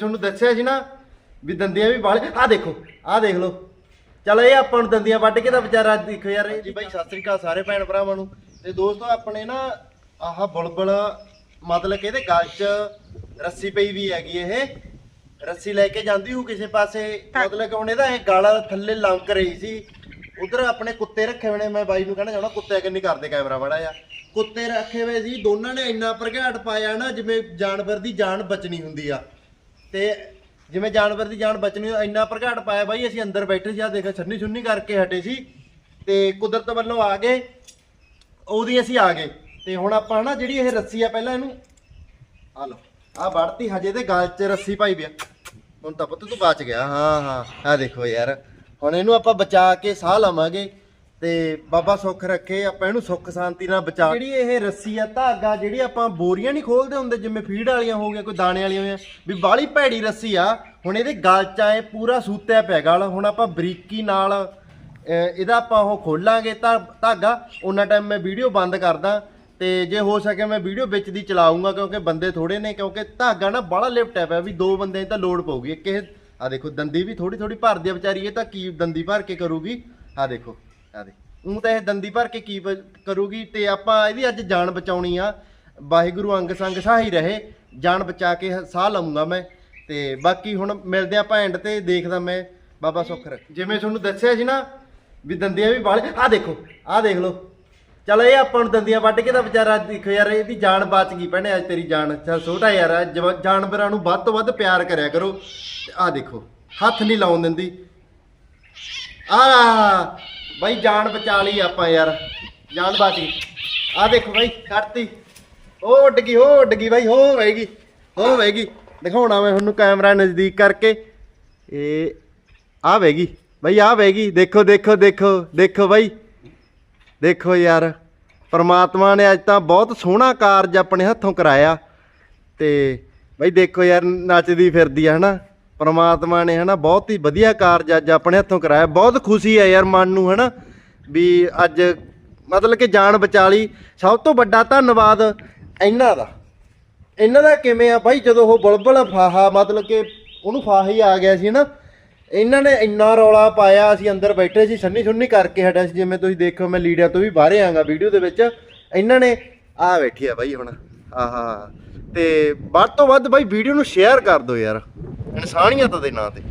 ਤੁਹਾਨੂੰ ਦੱਸਿਆ ਸੀ ਨਾ ਵੀ ਦੰਦੀਆਂ ਵੀ ਬਾਲੇ ਆ ਦੇਖੋ ਆ ਦੇਖ ਲਓ। ਚਲ ਇਹ ਆਪਾਂ ਨੂੰ ਦੰਦੀਆਂ ਵੱਢ ਕੇ ਤਾਂ ਵਿਚਾਰਾ ਦੇਖੋ ਯਾਰ ਇਹ ਜੀ ਬਾਈ ਸਤਿ ਸ੍ਰੀ ਅਕਾਲ ਸਾਰੇ ਭੈਣ ਭਰਾਵਾਂ ਨੂੰ। ਤੇ ਦੋਸਤੋ ਆਪਣੇ ਨਾ ਆਹ ਬੁਲਬੁਲ ਮਤਲਬ ਕਿ ਇਹਦੇ ਗਲ 'ਚ ਰੱਸੀ ਪਈ ਵੀ ਹੈਗੀ ਇਹ। ਰੱਸੀ ਲੈ ਕੇ ਜਾਂਦੀ ਹੂੰ ਕਿਸੇ ਪਾਸੇ। ਮਤਲਬ ਕਿ ਹੁਣ ਇਹਦਾ ਇਹ ਗਲ ਥੱਲੇ ਲੰਕ ਰਹੀ ਸੀ। ਉਧਰ ਆਪਣੇ ਕੁੱਤੇ ਰੱਖੇ ਹੋਏ ਨੇ ਮੈਂ ਬਾਈ ਨੂੰ ਕਹਿਣਾ ਚਾਹਣਾ ਕੁੱਤੇ ਕਿੰਨੀ ਕਰਦੇ ਕੈਮਰਾ ਬੜਾ ਆ ਕੁੱਤੇ ਰੱਖੇ ਹੋਏ ਸੀ ਦੋਨਾਂ ਨੇ ਇੰਨਾ ਪ੍ਰਘਾਟ ਪਾਇਆ ਨਾ ਜਿਵੇਂ ਜਾਨਵਰ ਦੀ ਜਾਨ ਬਚਣੀ ਹੁੰਦੀ ਆ। ਤੇ ਜਿਵੇਂ ਜਾਨਵਰ ਦੀ ਜਾਨ ਬਚਣੀ ਇੰਨਾ ਪ੍ਰਘਾਟ ਪਾਇਆ ਬਾਈ, ਅਸੀਂ ਅੰਦਰ ਬੈਠੇ ਸੀ ਆ ਦੇਖੋ, ਛੰਨੀ ਛੁੰਨੀ ਕਰਕੇ ਹਟੇ ਸੀ। ਤੇ ਕੁਦਰਤ ਵੱਲੋਂ ਆ ਗਏ, ਉਹਦੀ ਅਸੀਂ ਆ ਗਏ। ਤੇ ਹੁਣ ਆਪਾਂ ਨਾ ਜਿਹੜੀ ਇਹ ਰੱਸੀ ਆ, ਪਹਿਲਾਂ ਇਹਨੂੰ ਆ ਲਓ ਆ ਵੜਤੀ ਹਜੇ ਤੇ ਗਲ 'ਚ ਰੱਸੀ ਪਾਈ ਪਿਆ ਹੁਣ ਤਾਂ ਪੁੱਤ ਤੂੰ ਬਚ ਗਿਆ, ਹਾਂ ਹਾਂ ਆ ਦੇਖੋ ਯਾਰ। ਹੁਣ ਇਹਨੂੰ ਆਪਾਂ ਬਚਾ ਕੇ ਸਾਹ ਲਵਾਂਗੇ। ਤੇ ਬਾਬਾ ਸੁੱਖ ਰੱਖੇ, ਆਪਾਂ ਇਹਨੂੰ ਸੁੱਖ ਸ਼ਾਂਤੀ ਨਾਲ ਬਚਾ ਜਿਹੜੀ ਇਹ ਰੱਸੀ ਆ, ਧਾਗਾ, ਜਿਹੜੀ ਆਪਾਂ ਬੋਰੀਆਂ ਨਹੀਂ ਖੋਲਦੇ ਹੁੰਦੇ, ਜਿਵੇਂ ਫੀਡ ਵਾਲੀਆਂ ਹੋ ਗਈਆਂ, ਕੋਈ ਦਾਣੇ ਵਾਲੀਆਂ ਹੋਈਆਂ, ਵੀ ਬਾਲੀ ਭੈੜੀ ਰੱਸੀ ਆ, ਹੁਣ ਇਹਦੇ ਗਲ 'ਚ ਆਏ, ਪੂਰਾ ਸੂਤਿਆ ਪਿਆ ਗਲ, ਹੁਣ ਆਪਾਂ ਬਰੀਕੀ ਨਾਲ ਇਹਦਾ ਆਪਾਂ ਉਹ ਖੋਲਾਂਗੇ ਤਾਂ ਧਾਗਾ ਉਹਨਾਂ ਟਾਈਮ ਮੈਂ ਵੀਡੀਓ ਬੰਦ ਕਰਦਾ, ਤੇ ਜੇ ਹੋ ਸਕੇ ਮੈਂ ਵੀਡੀਓ ਵਿੱਚ ਦੀ ਚਲਾਉਂਗਾ ਕਿਉਂਕਿ ਬੰਦੇ ਥੋੜੇ ਨੇ, ਕਿਉਂਕਿ ਧਾਗਾ ਨਾ ਬੜਾ ਲਿਫਟ ਹੈ ਪਿਆ, ਵੀ ਦੋ ਬੰਦੇ ਤਾਂ ਲੋਡ ਪਊਗੀ, ਇੱਕ ਇਹ ਆ ਦੇਖੋ, ਦੰਦੀ ਵੀ ਥੋੜੀ ਥੋੜੀ ਭਰਦੀ ਆ ਵਿਚਾਰੀ, ਇਹ ਤਾਂ ਕੀ ਦੰਦੀ ਭਰ ਕੇ ਕਰੂਗੀ ਆ ਦੇਖੋ। ਆ ਦੇ। ਉਹ ਤਾਂ ਇਹ ਦੰਦੀ ਭਰ ਕੇ ਕੀ ਬ- ਕਰੂਗੀ ਤੇ ਆਪਾਂ ਇਹਦੀ ਅੱਜ ਜਾਨ ਬਚਾਉਣੀ ਆ। ਵਾਹਿਗੁਰੂ ਅੰਗ ਸੰਗ ਸਹਾਈ ਰਹੇ ਜਾਨ ਬਚਾ ਕੇ ਹ- ਸਾਹ ਲਵਾਂਗਾ ਮੈਂ। ਤੇ ਬਾਕੀ ਹੁਣ ਮਿਲਦੇ ਆ ਭੈਣ ਤੇ ਦੇਖਦਾ ਮੈਂ ਬਾਬਾ ਸੁੱਖ ਰੱਖ। ਜਿਵੇਂ ਤੁਹਾਨੂੰ ਦੱਸਿਆ ਸੀ ਨਾ ਵੀ ਦੰਦੀਆਂ ਵੀ ਬਾਲੇ ਆ ਦੇਖੋ ਆ ਦੇਖ ਲਓ। ਚਲ ਇਹ ਆਪਾਂ ਨੂੰ ਦੰਦੀਆਂ ਵੱਢ ਕੇ ਤਾਂ ਵਿਚਾਰਾ ਦੇਖੋ ਯਾਰ ਇਹਦੀ ਜਾਨ ਬਚ ਗਈ ਭੈਣੇ ਅੱਜ ਤੇਰੀ ਜਾਨ। ਚਲ ਛੋਟਾ ਯਾਰ ਆ, ਜਵਾ- ਜਾਨਵਰਾਂ ਨੂੰ ਵੱਧ ਤੋਂ ਵੱਧ ਪਿਆਰ ਕਰਿਆ ਕਰੋ। ਆ ਦੇਖੋ ਹੱਥ ਨਹੀਂ ਲਾਉਣ ਦਿੰਦੀ। ਆ ਬਾਈ ਜਾਨ ਬਚਾ ਲਈ ਆਪਾਂ ਯਾਰ। ਜਾਨ ਬਚ ਗਈ ਆ ਦੇਖੋ ਬਾਈ ਕੱਟਤੀ ਉਹ ਉੱਡ ਗਈ, ਉਹ ਉੱਡ ਗਈ ਬਾਈ ਹੋ ਵੈਗੀ ਹੋ ਵੈਗੀ ਦਿਖਾਉਣਾ ਮੈਂ ਤੁਹਾਨੂੰ ਕੈਮਰਾ ਨਜ਼ਦੀਕ ਕਰਕੇ। ਇਹ ਆ ਵੈਗੀ ਬਾਈ ਆ ਵੈਗੀ ਦੇਖੋ ਦੇਖੋ ਦੇਖੋ ਦੇਖੋ ਬਾਈ। ਦੇਖੋ ਯਾਰ, ਪਰਮਾਤਮਾ ਨੇ ਅੱਜ ਤਾਂ ਬਹੁਤ ਸੋਹਣਾ ਕਾਰਜ ਆਪਣੇ ਹੱਥੋਂ ਕਰਾਇਆ। ਤੇ ਬਾਈ ਦੇਖੋ ਯਾਰ, ਨੱਚਦੀ ਫਿਰਦੀ ਆ, ਹਨਾ? ਪਰਮਾਤਮਾ ਨੇ ਹਨਾ ਬਹੁਤ ਹੀ ਵਧੀਆ ਕਾਰਜ ਅੱਜ ਆਪਣੇ ਹੱਥੋਂ ਕਰਾਇਆ। ਬਹੁਤ ਖੁਸ਼ੀ ਹੈ ਯਾਰ ਮਨ ਨੂੰ ਹਨਾ ਵੀ ਅੱਜ ਮਤਲਬ ਕਿ ਜਾਨ ਬਚਾ ਲਈ। ਸਭ ਤੋਂ ਵੱਡਾ ਧੰਨਵਾਦ ਇਹਨਾਂ ਦਾ। ਇਹਨਾਂ ਦਾ ਕਿਵੇਂ ਆ ਬਾਈ? ਜਦੋਂ ਉਹ ਬੁਲਬੁਲ ਫਾਹਾ ਮਤਲਬ ਕਿ ਉਹਨੂੰ ਫਾਹੀ ਆ ਗਿਆ ਸੀ ਨਾ, ਇਹਨਾਂ ਨੇ ਇੰਨਾ ਰੌਲਾ ਪਾਇਆ, ਅਸੀਂ ਅੰਦਰ ਬੈਠੇ ਸੀ, ਸੰਨੀ ਸੁੰਨੀ ਕਰਕੇ ਹਟਿਆ ਸੀ। ਜਿਵੇਂ ਤੁਸੀਂ ਦੇਖੋ, ਮੈਂ ਲੀਡਿਆ ਤੋਂ ਵੀ ਬਾਹਰੇ ਆਂਗਾ ਵੀਡੀਓ ਦੇ ਵਿੱਚ। ਇਹਨਾਂ ਨੇ ਆ ਬੈਠੀ ਆ ਬਾਈ ਹੁਣ। ਆਹਾ। ਤੇ ਵੱਧ ਤੋਂ ਵੱਧ ਬਾਈ ਵੀਡੀਓ ਨੂੰ ਸ਼ੇਅਰ ਕਰ ਦਿਓ ਯਾਰ। ਇਨਸਾਨੀਅਤ ਦੇ ਨਾਂ ਤੇ।